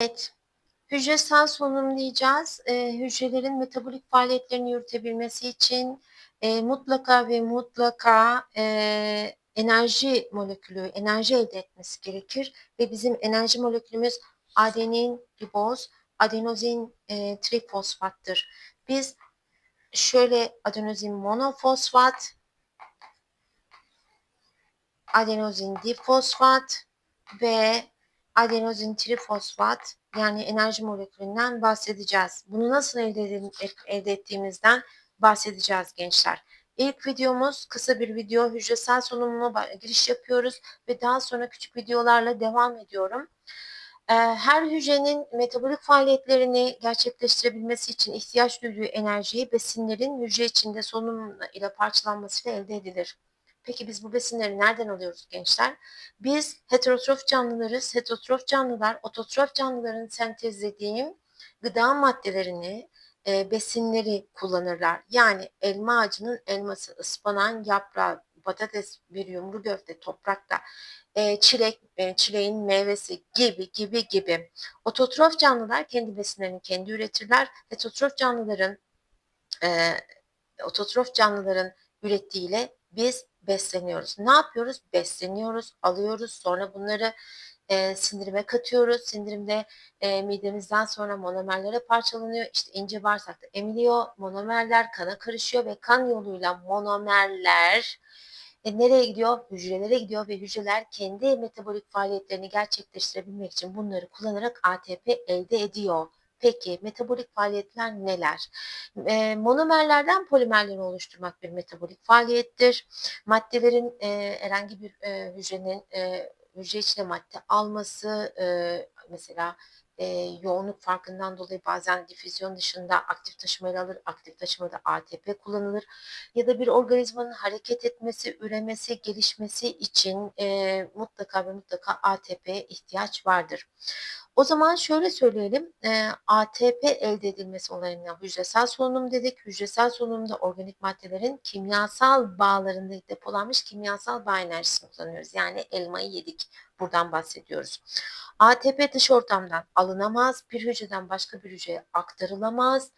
Evet, hücresel solunumlayacağız. Eee, hücrelerin metabolik faaliyetlerini yürütebilmesi için, eee, mutlaka ve mutlaka, eee, enerji molekülü, enerji elde etmesi gerekir ve bizim enerji molekülümüz adenin, riboz, adenozin, eee, trifosfattır. Biz şöyle adenozin monofosfat, adenozin difosfat ve adenozin trifosfat yani enerji molekülünden bahsedeceğiz. Bunu nasıl elde, edelim, elde ettiğimizden bahsedeceğiz gençler. İlk videomuz kısa bir video hücresel solunumuna giriş yapıyoruz ve daha sonra küçük videolarla devam ediyorum. Ee, her hücrenin metabolik faaliyetlerini gerçekleştirebilmesi için ihtiyaç duyduğu enerjiyi besinlerin hücre içinde solunum ile parçalanmasıyla elde edilir. Peki biz bu besinleri nereden alıyoruz gençler? Biz heterotrof canlılarız. Heterotrof canlılar ototrof canlıların sentezlediği gıda maddelerini, e, besinleri kullanırlar. Yani elma ağacının elması, ıspanağın yaprağı, patates, bir yumru köfte toprakta, e, çilek, e, çileğin meyvesi gibi gibi gibi. Ototrof canlılar kendi besinlerini kendi üretirler. Heterotrof canlıların e, ototrof canlıların ürettiğiyle biz besleniyoruz. Ne yapıyoruz? Besleniyoruz, alıyoruz. Sonra bunları e, sindirime katıyoruz. Sindirimde e, midemizden sonra monomerlere parçalanıyor. İşte ince bağırsakta emiliyor. Monomerler kana karışıyor ve kan yoluyla monomerler e, nereye gidiyor? Hücrelere gidiyor ve hücreler kendi metabolik faaliyetlerini gerçekleştirebilmek için bunları kullanarak ATP elde ediyor. Peki metabolik faaliyetler neler? E, monomerlerden polimerleri oluşturmak bir metabolik faaliyettir. Maddelerin e, herhangi bir e, hücrenin e, hücre içine madde alması, e, mesela e, yoğunluk farkından dolayı bazen difüzyon dışında aktif taşımayla alır, aktif taşımada ATP kullanılır. Ya da bir organizmanın hareket etmesi, üremesi, gelişmesi için e, mutlaka ve mutlaka ATP'ye ihtiyaç vardır. O zaman şöyle söyleyelim, e, ATP elde edilmesi olayına hücresel solunum dedik. Hücresel solunumda organik maddelerin kimyasal bağlarında depolanmış kimyasal bağ enerjisini kullanıyoruz. Yani elmayı yedik, buradan bahsediyoruz. ATP dış ortamdan alınamaz, bir hücreden başka bir hücreye aktarılamaz.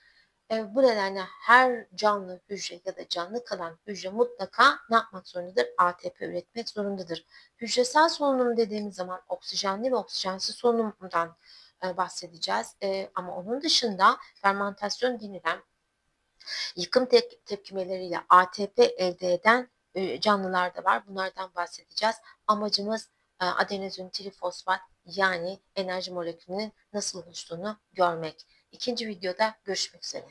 E, bu nedenle her canlı hücre ya da canlı kalan hücre mutlaka ne yapmak zorundadır? ATP üretmek zorundadır. Hücresel solunum dediğimiz zaman oksijenli ve oksijensiz solunumdan e, bahsedeceğiz. E, ama onun dışında fermentasyon denilen yıkım te- tepkimeleriyle ATP elde eden e, canlılar da var. Bunlardan bahsedeceğiz. Amacımız e, adenozin trifosfat yani enerji molekülünün nasıl oluştuğunu görmek. İkinci videoda görüşmek üzere.